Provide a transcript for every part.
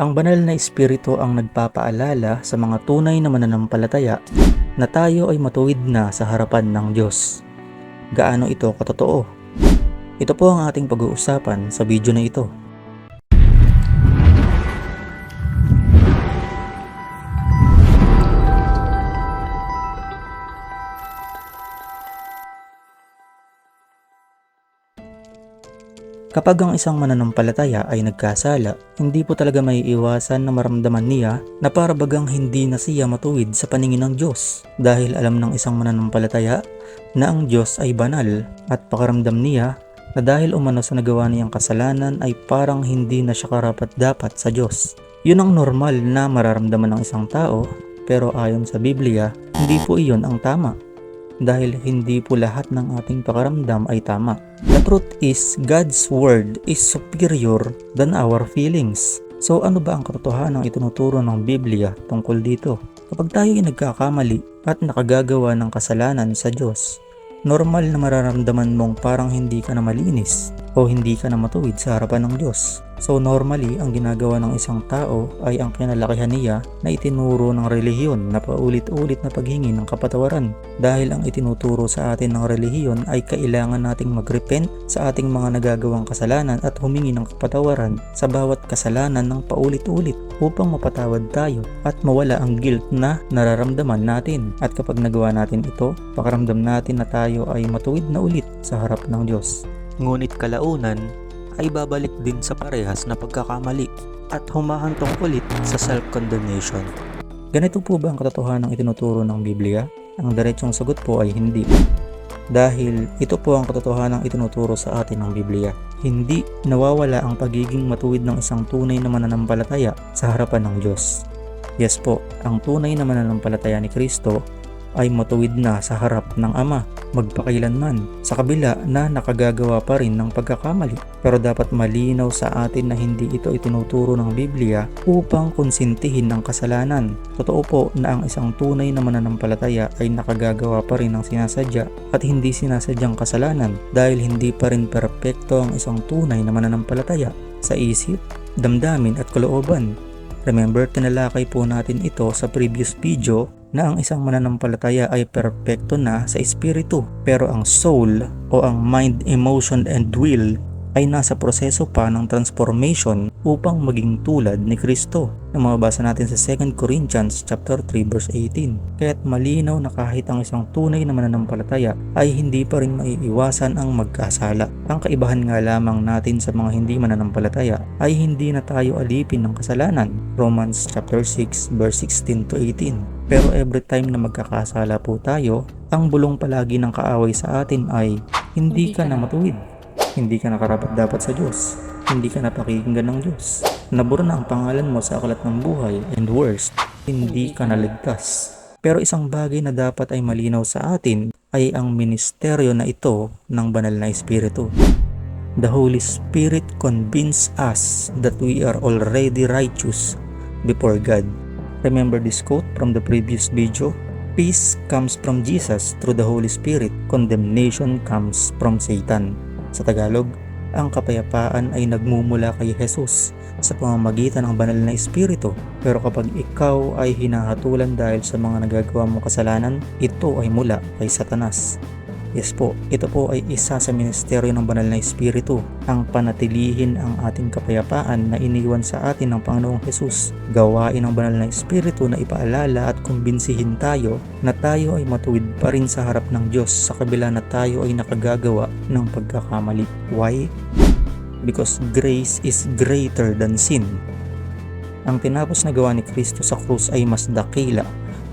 Ang banal na espiritu ang nagpapaalala sa mga tunay na mananampalataya na tayo ay matuwid na sa harapan ng Diyos. Gaano ito katotoo? Ito po ang ating pag-uusapan sa video na ito. Kapag ang isang mananampalataya ay nagkasala, hindi po talaga may iwasan na maramdaman niya na para bagang hindi na siya matuwid sa paningin ng Diyos dahil alam ng isang mananampalataya na ang Diyos ay banal at pakaramdam niya na dahil umano sa nagawa niyang kasalanan ay parang hindi na siya karapat dapat sa Diyos. Yun ang normal na mararamdaman ng isang tao pero ayon sa Biblia, hindi po iyon ang tama dahil hindi po lahat ng ating pakaramdam ay tama. The truth is, God's word is superior than our feelings. So ano ba ang katotohanan ng itinuturo ng Biblia tungkol dito? Kapag tayo ay nagkakamali at nakagagawa ng kasalanan sa Diyos, normal na mararamdaman mong parang hindi ka na malinis o hindi ka na matuwid sa harapan ng Diyos. So normally, ang ginagawa ng isang tao ay ang kinalakihan niya na itinuro ng relihiyon na paulit-ulit na paghingi ng kapatawaran. Dahil ang itinuturo sa atin ng relihiyon ay kailangan nating magrepent sa ating mga nagagawang kasalanan at humingi ng kapatawaran sa bawat kasalanan ng paulit-ulit upang mapatawad tayo at mawala ang guilt na nararamdaman natin. At kapag nagawa natin ito, pakaramdam natin na tayo ay matuwid na ulit sa harap ng Diyos. Ngunit kalaunan ay babalik din sa parehas na pagkakamali at humahantong ulit sa self-condemnation. Ganito po ba ang katotohanan ng itinuturo ng Biblia? Ang diretsong sagot po ay hindi. Dahil ito po ang katotohanan ng itinuturo sa atin ng Biblia. Hindi nawawala ang pagiging matuwid ng isang tunay na mananampalataya sa harapan ng Diyos. Yes po, ang tunay na mananampalataya ni Kristo ay matuwid na sa harap ng Ama magpakailanman sa kabila na nakagagawa pa rin ng pagkakamali. Pero dapat malinaw sa atin na hindi ito itinuturo ng Biblia upang konsintihin ng kasalanan. Totoo po na ang isang tunay na mananampalataya ay nakagagawa pa rin ng sinasadya at hindi sinasadyang kasalanan dahil hindi pa rin perpekto ang isang tunay na mananampalataya sa isip, damdamin at kalooban. Remember, tinalakay po natin ito sa previous video na ang isang mananampalataya ay perpekto na sa espiritu. Pero ang soul o ang mind, emotion and will ay nasa proseso pa ng transformation upang maging tulad ni Kristo na mababasa natin sa 2 Corinthians chapter 3 verse 18. Kaya't malinaw na kahit ang isang tunay na mananampalataya ay hindi pa rin maiiwasan ang magkasala. Ang kaibahan nga lamang natin sa mga hindi mananampalataya ay hindi na tayo alipin ng kasalanan. Romans chapter 6 verse 16 to 18. Pero every time na magkakasala po tayo, ang bulong palagi ng kaaway sa atin ay hindi ka na matuwid. Hindi ka nakarapat dapat sa Diyos. Hindi ka napakinggan ng Diyos. Nabura na ang pangalan mo sa aklat ng buhay and worst, hindi ka naligtas. Pero isang bagay na dapat ay malinaw sa atin ay ang ministeryo na ito ng banal na Espiritu. The Holy Spirit convince us that we are already righteous before God. Remember this quote from the previous video? Peace comes from Jesus through the Holy Spirit. Condemnation comes from Satan. Sa Tagalog, ang kapayapaan ay nagmumula kay Jesus sa pamamagitan ng banal na espiritu. Pero kapag ikaw ay hinahatulan dahil sa mga nagagawa mong kasalanan, ito ay mula kay Satanas. Yes po, ito po ay isa sa ministeryo ng banal na espiritu, ang panatilihin ang ating kapayapaan na iniwan sa atin ng Panginoong Hesus. Gawain ng banal na espiritu na ipaalala at kumbinsihin tayo na tayo ay matuwid pa rin sa harap ng Diyos sa kabila na tayo ay nakagagawa ng pagkakamali. Why? Because grace is greater than sin. Ang tinapos na gawa ni Kristo sa krus ay mas dakila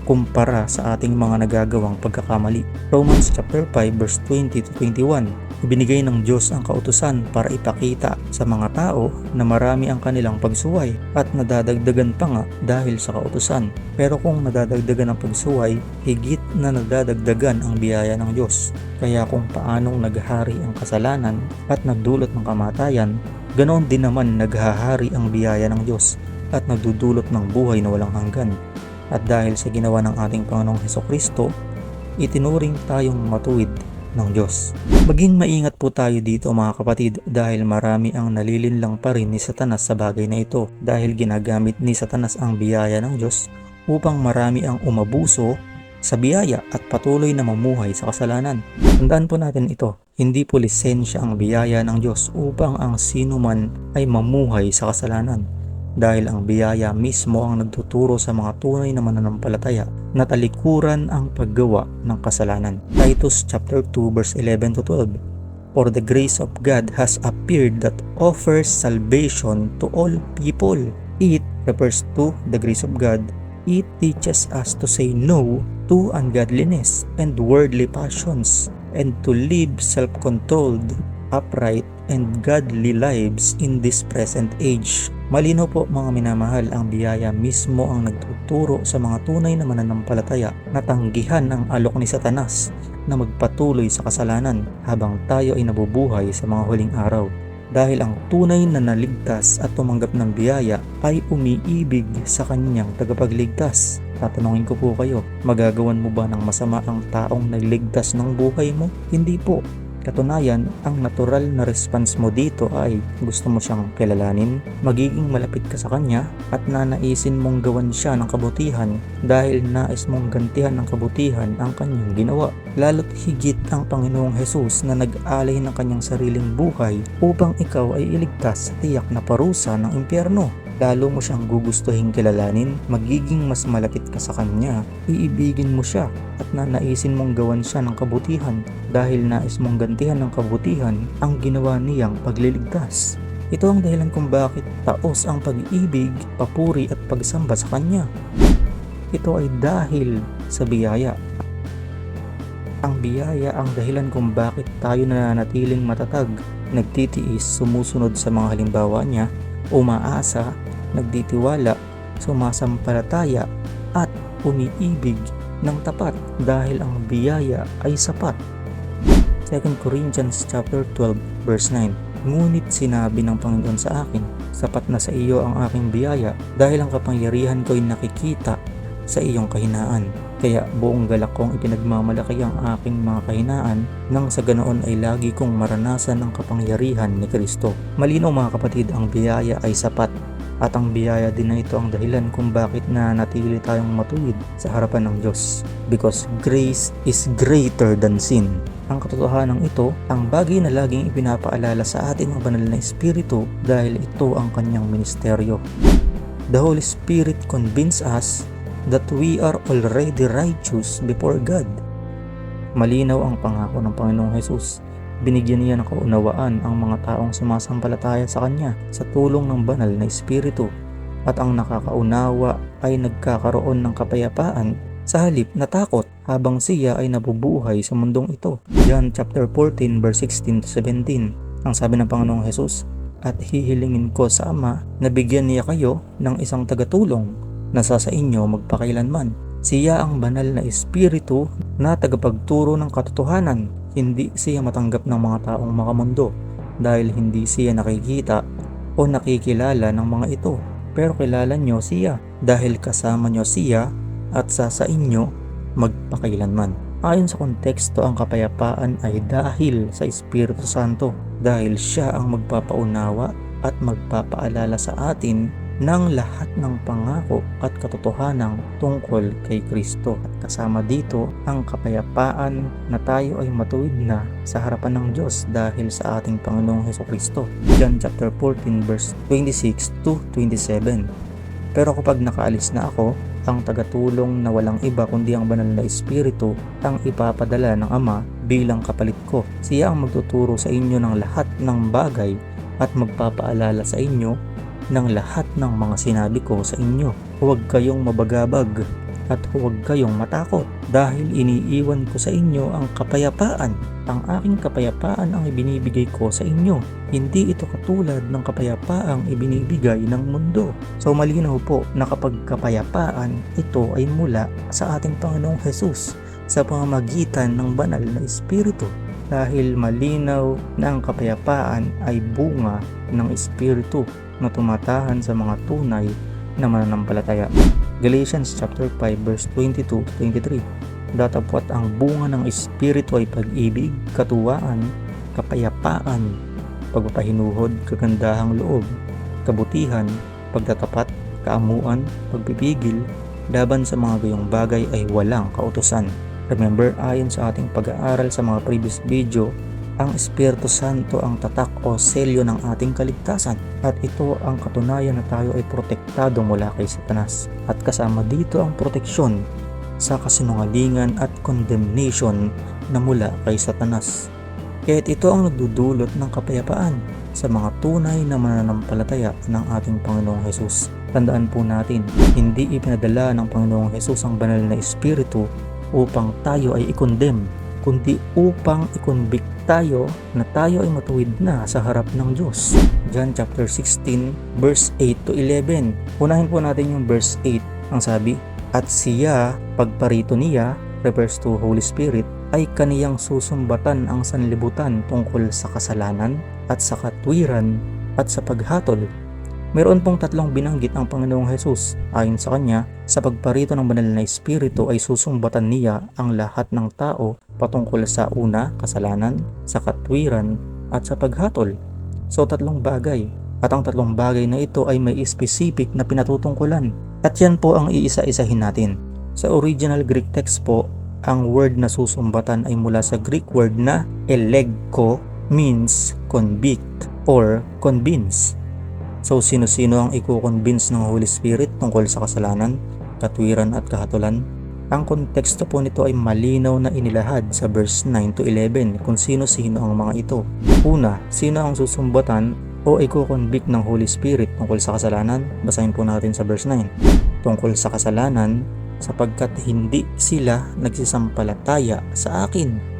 kumpara sa ating mga nagagawang pagkakamali. Romans chapter 5 verse 20 to 21. Ibinigay ng Diyos ang kautusan para ipakita sa mga tao na marami ang kanilang pagsuway at nadadagdagan pa nga dahil sa kautusan. Pero kung nadadagdagan ang pagsuway, higit na nadadagdagan ang biyaya ng Diyos. Kaya kung paanong naghari ang kasalanan at nagdulot ng kamatayan, ganoon din naman naghahari ang biyaya ng Diyos at nagdudulot ng buhay na walang hanggan. At dahil sa ginawa ng ating Panginoong Heso Kristo, itinuring tayong matuwid ng Diyos. Maging maingat po tayo dito mga kapatid dahil marami ang nalilinlang pa rin ni Satanas sa bagay na ito dahil ginagamit ni Satanas ang biyaya ng Diyos upang marami ang umabuso sa biyaya at patuloy na mamuhay sa kasalanan. Tandaan po natin ito, hindi po lisensya ang biyaya ng Diyos upang ang sino man ay mamuhay sa kasalanan dahil ang biyaya mismo ang nagtuturo sa mga tunay na mananampalataya na talikuran ang paggawa ng kasalanan. Titus chapter 2 verse 11 to 12 For the grace of God has appeared that offers salvation to all people. It refers to the grace of God. It teaches us to say no to ungodliness and worldly passions and to live self-controlled, upright, and godly lives in this present age. Malinaw po mga minamahal ang biyaya mismo ang nagtuturo sa mga tunay na mananampalataya na tanggihan ang alok ni Satanas na magpatuloy sa kasalanan habang tayo ay nabubuhay sa mga huling araw. Dahil ang tunay na naligtas at tumanggap ng biyaya ay umiibig sa kanyang tagapagligtas. Tatanungin ko po kayo, magagawan mo ba ng masama ang taong nagligtas ng buhay mo? Hindi po. Katunayan, ang natural na response mo dito ay gusto mo siyang kilalanin, magiging malapit ka sa kanya at nanaisin mong gawan siya ng kabutihan dahil nais mong gantihan ng kabutihan ang kanyang ginawa. Lalo't higit ang Panginoong Hesus na nag-alay ng kanyang sariling buhay upang ikaw ay iligtas sa tiyak na parusa ng impyerno lalo mo siyang gugustuhin kilalanin, magiging mas malapit ka sa kanya, iibigin mo siya at nanaisin mong gawan siya ng kabutihan dahil nais mong gantihan ng kabutihan ang ginawa niyang pagliligtas. Ito ang dahilan kung bakit taos ang pag-ibig, papuri at pagsamba sa kanya. Ito ay dahil sa biyaya. Ang biyaya ang dahilan kung bakit tayo nananatiling matatag, nagtitiis, sumusunod sa mga halimbawa niya, umaasa, nagtitiwala, sumasampalataya at umiibig ng tapat dahil ang biyaya ay sapat. 2 Corinthians chapter 12 verse 9 Ngunit sinabi ng Panginoon sa akin, sapat na sa iyo ang aking biyaya dahil ang kapangyarihan ko ay nakikita sa iyong kahinaan. Kaya buong galak kong ipinagmamalaki ang aking mga kahinaan nang sa ganoon ay lagi kong maranasan ang kapangyarihan ni Kristo. Malinaw mga kapatid, ang biyaya ay sapat at ang biyaya din na ito ang dahilan kung bakit na natili tayong matuwid sa harapan ng Diyos. Because grace is greater than sin. Ang katotohanan ito, ang bagay na laging ipinapaalala sa atin ng banal na Espiritu dahil ito ang kanyang ministeryo. The Holy Spirit convince us that we are already righteous before God. Malinaw ang pangako ng Panginoong Hesus binigyan niya ng kaunawaan ang mga taong sumasampalataya sa kanya sa tulong ng banal na espiritu at ang nakakaunawa ay nagkakaroon ng kapayapaan sa halip na takot habang siya ay nabubuhay sa mundong ito. John chapter 14 verse 16 to 17. Ang sabi ng Panginoong Hesus, at hihilingin ko sa Ama na bigyan niya kayo ng isang tagatulong na sa sa inyo magpakailanman. Siya ang banal na espiritu na tagapagturo ng katotohanan hindi siya matanggap ng mga taong makamundo dahil hindi siya nakikita o nakikilala ng mga ito. Pero kilala nyo siya dahil kasama nyo siya at sa sa inyo magpakailanman. Ayon sa konteksto, ang kapayapaan ay dahil sa Espiritu Santo dahil siya ang magpapaunawa at magpapaalala sa atin ng lahat ng pangako at katotohanan tungkol kay Kristo. At kasama dito ang kapayapaan na tayo ay matuwid na sa harapan ng Diyos dahil sa ating Panginoong Heso Kristo. John chapter 14 verse 26 to 27. Pero kapag nakaalis na ako, ang tagatulong na walang iba kundi ang banal na Espiritu ang ipapadala ng Ama bilang kapalit ko. Siya ang magtuturo sa inyo ng lahat ng bagay at magpapaalala sa inyo ng lahat ng mga sinabi ko sa inyo. Huwag kayong mabagabag at huwag kayong matakot dahil iniiwan ko sa inyo ang kapayapaan. Ang aking kapayapaan ang ibinibigay ko sa inyo. Hindi ito katulad ng kapayapaang ibinibigay ng mundo. So malinaw po na kapag kapayapaan, ito ay mula sa ating Panginoong Hesus sa pamamagitan ng banal na Espiritu dahil malinaw na ang kapayapaan ay bunga ng Espiritu na tumatahan sa mga tunay na mananampalataya. Galatians chapter 5 verse 22 to 23 Datapwat ang bunga ng Espiritu ay pag-ibig, katuwaan, kapayapaan, pagpapahinuhod, kagandahang loob, kabutihan, pagtatapat, kaamuan, pagpipigil, laban sa mga gayong bagay ay walang kautosan. Remember, ayon sa ating pag-aaral sa mga previous video, ang Espiritu Santo ang tatak o selyo ng ating kaligtasan at ito ang katunayan na tayo ay protektado mula kay Satanas at kasama dito ang proteksyon sa kasinungalingan at condemnation na mula kay Satanas. Kaya't ito ang nagdudulot ng kapayapaan sa mga tunay na mananampalataya ng ating Panginoong Hesus. Tandaan po natin, hindi ipinadala ng Panginoong Hesus ang banal na Espiritu upang tayo ay ikondem, kundi upang ikonvict tayo na tayo ay matuwid na sa harap ng Diyos. John chapter 16 verse 8 to 11. Unahin po natin yung verse 8. Ang sabi, At siya, pagparito niya, refers to Holy Spirit, ay kaniyang susumbatan ang sanlibutan tungkol sa kasalanan at sa katwiran at sa paghatol Meron pong tatlong binanggit ang Panginoong Hesus. Ayon sa kanya, sa pagparito ng banal na Espiritu ay susumbatan niya ang lahat ng tao patungkol sa una, kasalanan, sa katwiran, at sa paghatol. So tatlong bagay. At ang tatlong bagay na ito ay may specific na pinatutungkulan. At yan po ang iisa-isahin natin. Sa original Greek text po, ang word na susumbatan ay mula sa Greek word na elegko means convict or convince. So sino-sino ang iko-convince ng Holy Spirit tungkol sa kasalanan, katwiran at kahatulan? Ang konteksto po nito ay malinaw na inilahad sa verse 9 to 11 kung sino-sino ang mga ito. Una, sino ang susumbatan o iko-convict ng Holy Spirit tungkol sa kasalanan? Basahin po natin sa verse 9. Tungkol sa kasalanan, sapagkat hindi sila nagsisampalataya sa akin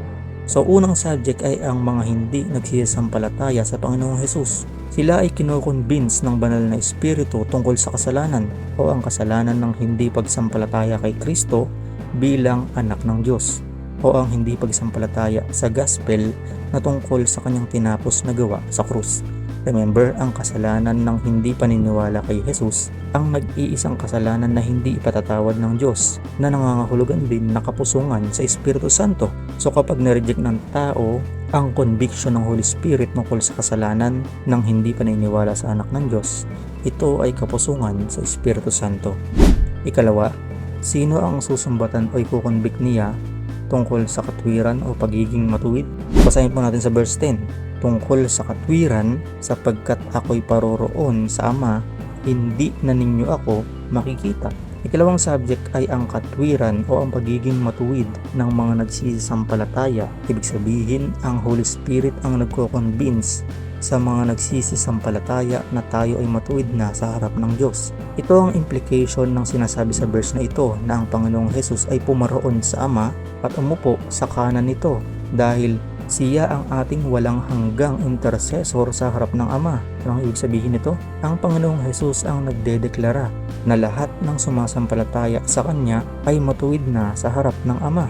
So unang subject ay ang mga hindi nagsisampalataya sa Panginoong Hesus. Sila ay kinoconvince ng banal na espiritu tungkol sa kasalanan o ang kasalanan ng hindi pagsampalataya kay Kristo bilang anak ng Diyos o ang hindi pagsampalataya sa gospel na tungkol sa kanyang tinapos na gawa sa krus. Remember, ang kasalanan ng hindi paniniwala kay Jesus ang nag-iisang kasalanan na hindi ipatatawad ng Diyos na nangangahulugan din na kapusungan sa Espiritu Santo. So kapag na-reject ng tao ang conviction ng Holy Spirit tungkol sa kasalanan ng hindi paniniwala sa anak ng Diyos, ito ay kapusungan sa Espiritu Santo. Ikalawa, sino ang susumbatan o ikukonvict niya tungkol sa katwiran o pagiging matuwid? Basahin po natin sa verse 10 tungkol sa katwiran sapagkat ako'y paroroon sa Ama, hindi na ninyo ako makikita. Ikalawang subject ay ang katwiran o ang pagiging matuwid ng mga nagsisisampalataya. Ibig sabihin, ang Holy Spirit ang nagko-convince sa mga nagsisisampalataya na tayo ay matuwid na sa harap ng Diyos. Ito ang implication ng sinasabi sa verse na ito na ang Panginoong Hesus ay pumaroon sa Ama at umupo sa kanan nito dahil siya ang ating walang hanggang intercessor sa harap ng Ama. Ano ang ibig sabihin nito? Ang Panginoong Hesus ang nagdedeklara na lahat ng sumasampalataya sa Kanya ay matuwid na sa harap ng Ama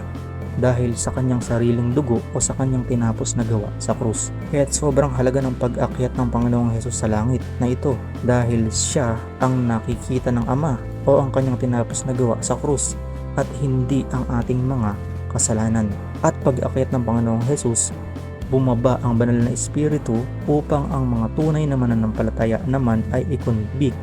dahil sa kanyang sariling dugo o sa kanyang tinapos na gawa sa krus. Kaya't sobrang halaga ng pag-akyat ng Panginoong Hesus sa langit na ito dahil siya ang nakikita ng Ama o ang kanyang tinapos na gawa sa krus at hindi ang ating mga kasalanan. At pag-akyat ng Panginoong Hesus, bumaba ang banal na espiritu upang ang mga tunay na mananampalataya naman ay i-convict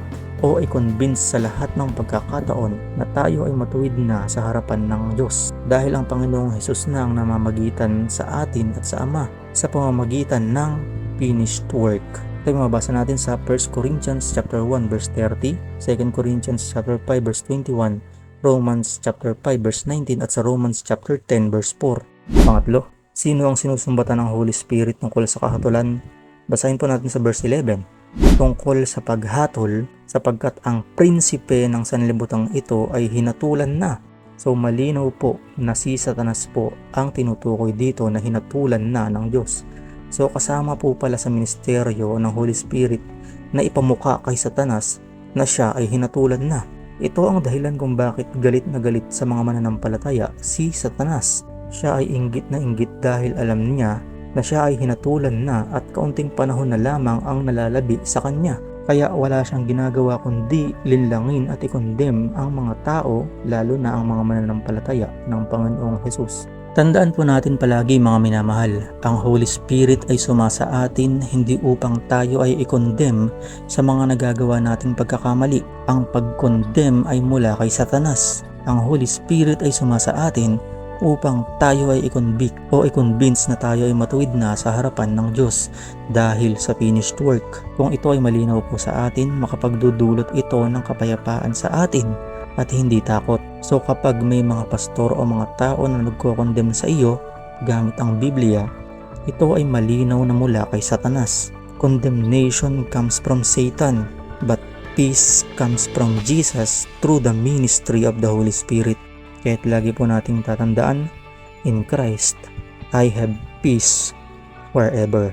o i-convince sa lahat ng pagkakataon na tayo ay matuwid na sa harapan ng Diyos dahil ang Panginoong Hesus na ang namamagitan sa atin at sa Ama sa pamamagitan ng finished work. Ito yung mabasa natin sa 1 Corinthians chapter 1 verse 30, 2 Corinthians chapter 5 verse 21, Romans chapter 5 verse 19 at sa Romans chapter 10 verse 4. Pangatlo, sino ang sinusumbatan ng Holy Spirit tungkol sa kahatulan? Basahin po natin sa verse 11. Tungkol sa paghatol sapagkat ang prinsipe ng sanlibutang ito ay hinatulan na. So malinaw po na si Satanas po ang tinutukoy dito na hinatulan na ng Diyos. So kasama po pala sa ministeryo ng Holy Spirit na ipamuka kay Satanas na siya ay hinatulan na. Ito ang dahilan kung bakit galit na galit sa mga mananampalataya si Satanas. Siya ay inggit na inggit dahil alam niya na siya ay hinatulan na at kaunting panahon na lamang ang nalalabi sa kanya. Kaya wala siyang ginagawa kundi linlangin at ikondem ang mga tao, lalo na ang mga mananampalataya ng Panginoong Hesus. Tandaan po natin palagi mga minamahal, ang Holy Spirit ay sumasa atin hindi upang tayo ay ikondem sa mga nagagawa nating pagkakamali. Ang pagkondem ay mula kay Satanas. Ang Holy Spirit ay sumasa atin upang tayo ay i-convict o i-convince na tayo ay matuwid na sa harapan ng Diyos dahil sa finished work. Kung ito ay malinaw po sa atin, makapagdudulot ito ng kapayapaan sa atin at hindi takot. So kapag may mga pastor o mga tao na nagko-condemn sa iyo gamit ang Biblia, ito ay malinaw na mula kay Satanas. Condemnation comes from Satan, but peace comes from Jesus through the ministry of the Holy Spirit. Kaya't lagi po nating tatandaan, in Christ, I have peace forever.